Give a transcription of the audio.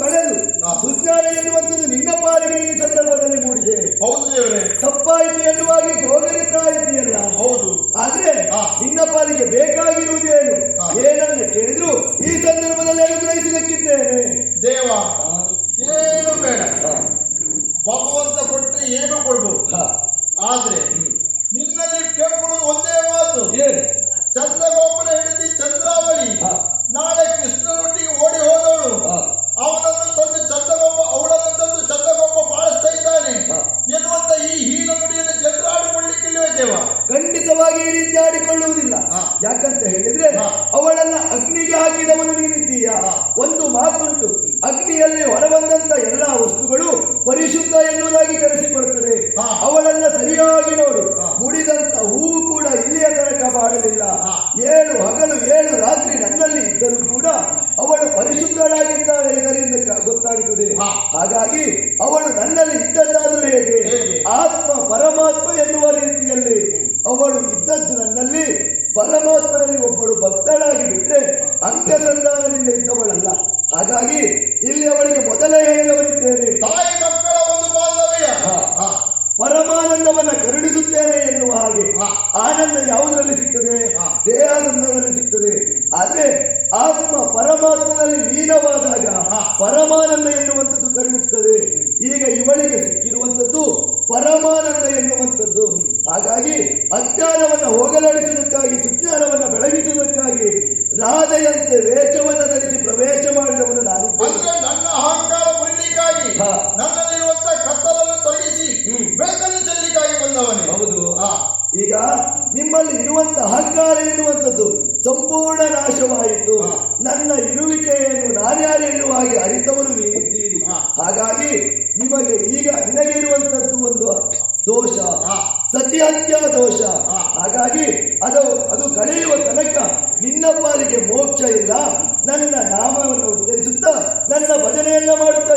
ಕಳೆದು. ಸುಜ್ಞಾನ ಎನ್ನುವಂಥದ್ದು ನಿನ್ನ ಪಾಲಿಗೆ ಈ ಸಂದರ್ಭದಲ್ಲಿ ಮೂಡಿದೆ ಹೌದು ದೇವರೇ ತಪ್ಪಾಯಿತು ಎನ್ನುವಾಗಿ ಗೋಗರಿತಾ ಇದೆಯಲ್ಲ ಹೌದು ಆದ್ರೆ ಹಾ. ನಿನ್ನ ಪಾಲಿಗೆ ಬೇಕಾಗಿರುವುದೇನು ಹಾ. ಏನನ್ನ ಕೇಳಿದ್ರು ಈ ಸಂದರ್ಭದಲ್ಲಿ ಅನುಗ್ರಹಿಸುವುದಕ್ಕಿದ್ದೇನೆ ದೇವ ಏನು ಬೇಡ ಭಗವಂತ ಕೊಟ್ಟರೆ ಏನು ಕೊಡ್ಬೋದು. ಆದ್ರೆ ನಿನ್ನಲ್ಲಿ ಕೇಳ್ಕೊಳ್ಳೋದು ಒಂದೇ ಮಾತು ಚಂದ್ರಗೋಪುರ ಹಿಡಿದಿ ಚಂದ್ರಾವಳಿ. ನಾಳೆ ಕೃಷ್ಣನೊಟ್ಟಿಗೆ ಓಡಿ ಹೋದವಳು. ಅವನನ್ನು ತಂದು ಚಂದ್ರಗೋಪ ಅವಳನ್ನು ತಂದು ಚಂದ್ರಗೋಪ ಬಾಳಿಸ್ತಾ ಇದ್ದಾನೆ. ಎನ್ನುವಂತ ಈ ಹೀನ ನುಡಿಯನ್ನು ಜನರು ಆಡಿಕೊಳ್ಳಿಕ್ಕಿಲ್ವೇ ದೇವ ಖಂಡಿತವಾಗಿ ಈ ರೀತಿ ಆಡಿಕೊಳ್ಳುವುದಿಲ್ಲ. ಯಾಕಂತ ಹೇಳಿದ್ರೆ ಅವಳನ್ನ ಅಗ್ನಿಗೆ ಹಾಗಾಗಿ ಅವಳು ನನ್ನಲ್ಲಿ ಇದ್ದದ್ದಾದರೂ ಹೇಗೆ? ಆತ್ಮ ಪರಮಾತ್ಮ ಎನ್ನುವ ರೀತಿಯಲ್ಲಿ ಅವಳು ಇದ್ದದ್ದು ನನ್ನಲ್ಲಿ. ಪರಮಾತ್ಮನಲ್ಲಿ ಒಬ್ಬಳು ಭಕ್ತಳಾಗಿ ಬಿಟ್ಟರೆ ಅಂಕಸಂಧಾನದಿಂದ ಇದ್ದವಳಲ್ಲ. ಹಾಗಾಗಿ ಇಲ್ಲಿ ಅವಳಿಗೆ ಮೊದಲೇ ಹೇಳಿದವರಿದ್ದೇನೆ ತಾಯಿ ಮಕ್ಕಳ ಒಂದು ಬಾಂಧವ್ಯ. ಪರಮಾನಂದವನ್ನ ಕರುಣಿಸುತ್ತೇನೆ ಎನ್ನುವ ಹಾಗೆ ಆನಂದ ಯಾವುದರಲ್ಲಿ ಸಿಗ್ತದೆ. ದೇಹಾನಂದದಲ್ಲಿ ಸಿಗ್ತದೆ. ಆದ್ರೆ ಆತ್ಮ ಹಾ. ಪರಮಾನಂದ ಎನ್ನುವಂಥದ್ದು ಕರುಣಿಸ್ತದೆ ಈಗ ಇವಳಿಗೆ ಸಿಕ್ಕಿರುವಂಥದ್ದು ಪರಮಾನಂದ ಎನ್ನುವಂಥದ್ದು. ಹಾಗಾಗಿ ಅಜ್ಞಾನವನ್ನು ಹೋಗಲಾಡಿಸುವುದಕ್ಕಾಗಿ ಸುಜ್ಞಾನವನ್ನು ಬೆಳಗಿಸುವುದಕ್ಕಾಗಿ ರಾಧೆಯಂತೆ ವೇಷವನ್ನ ಧರಿಸಿ ಪ್ರವೇಶ ಮಾಡಿದವನು ನಾನು. ಅಂದ್ರೆ ನನ್ನ ಅಹಂಕಾರ ಮುರಿಲಿಕ್ಕಾಗಿ ಹಾ. ನನ್ನಲ್ಲಿರುವಂತ ಕತ್ತಲನ್ನು ತೊಲಗಿಸಿ. ಬೆಳಕನ್ನು ಚೆಲ್ಲಿಕ್ಕಾಗಿ ಬಂದವನೇ. ಹೌದು. ಈಗ ನಿಮ್ಮಲ್ಲಿ ಇರುವಂತ ಅಹಂಕಾರ ಎನ್ನುವಂಥದ್ದು ಸಂಪೂರ್ಣ ನಾಶವಾಯಿತು. ನನ್ನ ಇರುವಿಕೆಯನ್ನು ನಾನ್ಯಾರು ಅರಿತವನು ನೀನಿದ್ದೀರಿ. ಹಾಗಾಗಿ ನಿಮಗೆ ಈಗ ನಿನಗೆ ಇರುವಂತದ್ದು ಒಂದು ದೋಷ. ಸತಿ ಸತ್ಯಹತ್ಯ ದೋಷ. ಹಾಗಾಗಿ ಅದು ಅದು ಕಳೆಯುವ ತನಕ ನಿನ್ನ ಪಾಲಿಗೆ ಮೋಕ್ಷ ಇಲ್ಲ. ನನ್ನ ನಾಮವನ್ನು ಉಚ್ಚರಿಸುತ್ತಾ ನನ್ನ ಭಜನೆಯನ್ನ ಮಾಡುತ್ತಾ